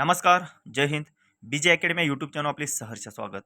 नमस्कार जय Hind. B J academy YouTube channel आपले सहर्ष स्वागत.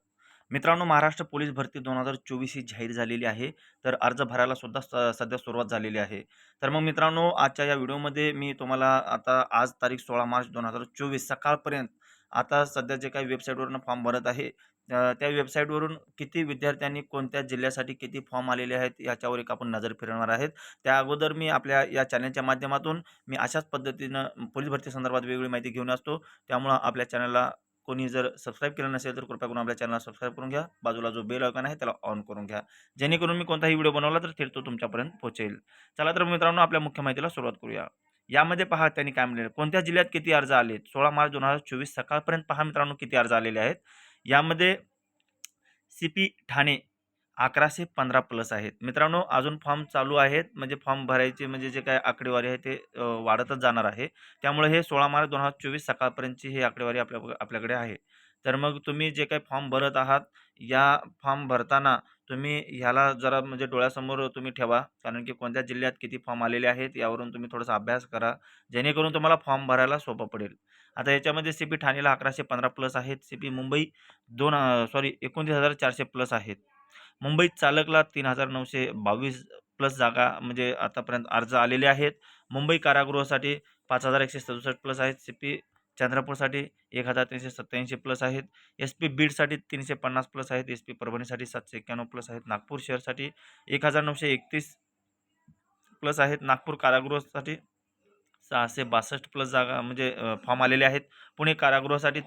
मित्रांनो महाराष्ट्र पोलीस भरती दोन हजार चोवीस ही जाहीर झालेली आहे. तर अर्ज भरायला सुद्धा स सध्या सुरुवात झालेली आहे. तर मग मित्रांनो आजच्या या व्हिडिओमध्ये मी तुम्हाला आता आज तारीख सोळा मार्च दोन हजार चोवीस सकाळपर्यंत आता सध्या जे काही वेबसाईटवरून फॉर्म भरत आहे त्या वेबसाईटवरून किती विद्यार्थ्यांनी कोणत्या जिल्ह्यासाठी किती फॉर्म आलेले आहेत याच्यावर एक आपण नजर फिरवणार आहेत. त्या अगोदर मी आपल्या या चॅनलच्या माध्यमातून मी अशाच पद्धतीनं पोलीस भरती संदर्भात वेगवेगळी माहिती घेऊन असतो. त्यामुळं आपल्या चॅनलला कोणी जर सबस्क्राईब केलं नसेल तर कृपया करून आपल्या चॅनलला सबस्क्राईब करून घ्या. बाजूला जो बेल आयकॉन आहे त्याला ऑन करून घ्या. जेणेकरून मी कोणताही व्हिडिओ बनवला तर थेट तो तुमच्यापर्यंत पोहोचेल. चला तर मित्रांनो आपल्या मुख्य माहितीला सुरुवात करूया. यामध्ये पहा त्यांनी काय म्हणलेलं कोणत्या जिल्ह्यात किती अर्ज आले सोळा मार्च दोन हजार चोवीस सकाळपर्यंत पहा मित्रांनो किती अर्ज आलेले आहेत. यामध्ये सी पी ठाणे अकराशे पंधरा प्लस आहेत. मित्रांनो अजून फॉर्म चालू आहेत. म्हणजे फॉर्म भरायचे म्हणजे जे काय आकडेवारी आहे ते वाढतच जाणार आहे. त्यामुळे हे सोळा मार्च दोन हजार चोवीस सकाळपर्यंतची ही आकडेवारी आपल्या आपल्याकडे आहे. तर मग तुम्ही जे काही फॉर्म भरत आहात या फॉर्म भरताना तुम्ही ह्याला जरा म्हणजे डोळ्यासमोर तुम्ही ठेवा. कारण की कोणत्या जिल्ह्यात किती फॉर्म आलेले आहेत यावरून तुम्ही थोडासा अभ्यास करा. जेणेकरून तुम्हाला फॉर्म भरायला सोपं पडेल. आता याच्यामध्ये सी पी ठाणेला अकराशे पंधरा प्लस आहेत. सी पी मुंबई दोन सॉरी एकोणतीस हजार चारशे प्लस आहेत. मुंबईत चालकला तीन हजार नऊशे बावीस प्लस जागा म्हणजे आतापर्यंत अर्ज आलेले आहेत. मुंबई कारागृहासाठी पाच हजार एकशे सदुसष्ट प्लस आहेत. सी पी चंद्रपूरसाठी एक हजार तीनशे सत्त्याऐंशी प्लस आहेत. एस पी बीडसाठी तीनशे पन्नास प्लस आहेत. एस पी परभणीसाठी सातशे एक्क्याण्णव प्लस आहेत. नागपूर शहरसाठी एक हजार नऊशे एकतीस प्लस आहेत. नागपूर कारागृहासाठी सहाशे बासष्ट प्लस जागा म्हणजे फॉर्म आलेले आहेत. पुणे कारागृहासाठी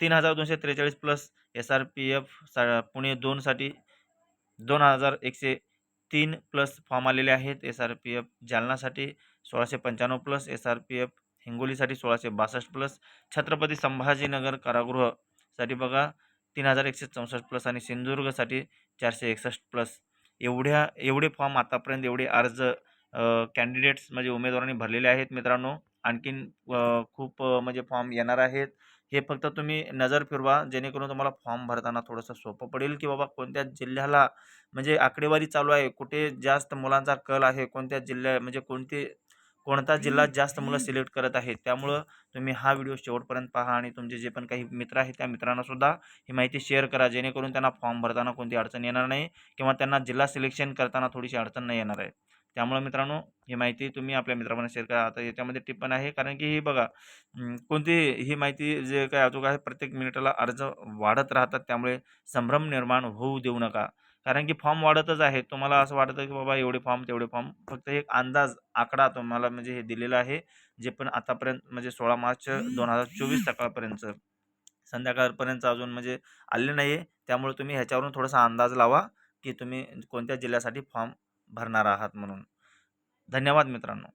तीन हजार दोनशे त्रेचाळीस plus S R P F सा पुणे दोनसाठी दोन हजार एकशे तीन प्लस फॉर्म आलेले आहेत. एस आर पी एफ जालनासाठी सोळाशे पंच्याण्णव plus S R P F हिंगोलीसाठी सोळाशे बासष्ट प्लस छत्रपती संभाजीनगर कारागृहसाठी बघा तीन हजार एकशे चौसष्ट प्लस आणि सिंधुदुर्गसाठी चारशे एकसष्ट प्लस एवढ्या एवढे फॉर्म आतापर्यंत एवढे अर्ज कॅन्डिडेट्स म्हणजे उमेदवारांनी भरलेले आहेत मित्रांनो. आणखीन खूप म्हणजे फॉर्म येणार आहेत. हे फक्त तुम्ही नजर फिरवा जेणेकरून तुम्हाला फॉर्म भरताना थोडंसं सोपं पडेल की बाबा कोणत्या जिल्ह्याला म्हणजे आकडेवारी चालू आहे कुठे जास्त मुलांचा कल आहे कोणत्या जिल्ह्या म्हणजे कोणते कोणता जिल्हा जास्त मुलं सिलेक्ट करत आहेत त्यामुळं तुम्ही हा व्हिडिओ शेवटपर्यंत पहा आणि तुमचे जे पण काही मित्र आहेत त्या मित्रांना सुद्धा ही माहिती शेअर करा जेणेकरून त्यांना फॉर्म भरताना कोणती अडचण येणार नाही किंवा त्यांना जिल्हा सिलेक्शन करताना थोडीशी अडचण नाही येणार आहे. त्यामुळे मित्रांनो ही माहिती तुम्ही आपल्या मित्रांना शेअर करा. आता याच्यामध्ये टिप पण आहे कारण की ही बघा कोणती ही माहिती जे काय अचूक आहे प्रत्येक मिनिटाला अर्ज वाढत राहतात त्यामुळे संभ्रम निर्माण होऊ देऊ नका. कारण की फॉर्म वाढतच आहे. तुम्हाला असं वाटतं की बाबा एवढे फॉर्म तेवढे फॉर्म. फक्त एक अंदाज आकडा तुम्हाला म्हणजे हे दिलेला आहे जे पण आतापर्यंत म्हणजे सोळा मार्च दोन हजार चोवीस सकाळपर्यंत. संध्याकाळपर्यंत अजून म्हणजे आले नाही आहे त्यामुळे तुम्ही ह्याच्यावरून थोडासा अंदाज लावा की तुम्ही कोणत्या जिल्ह्यासाठी फॉर्म भरणार आहात म्हणून. धन्यवाद मित्रांनो.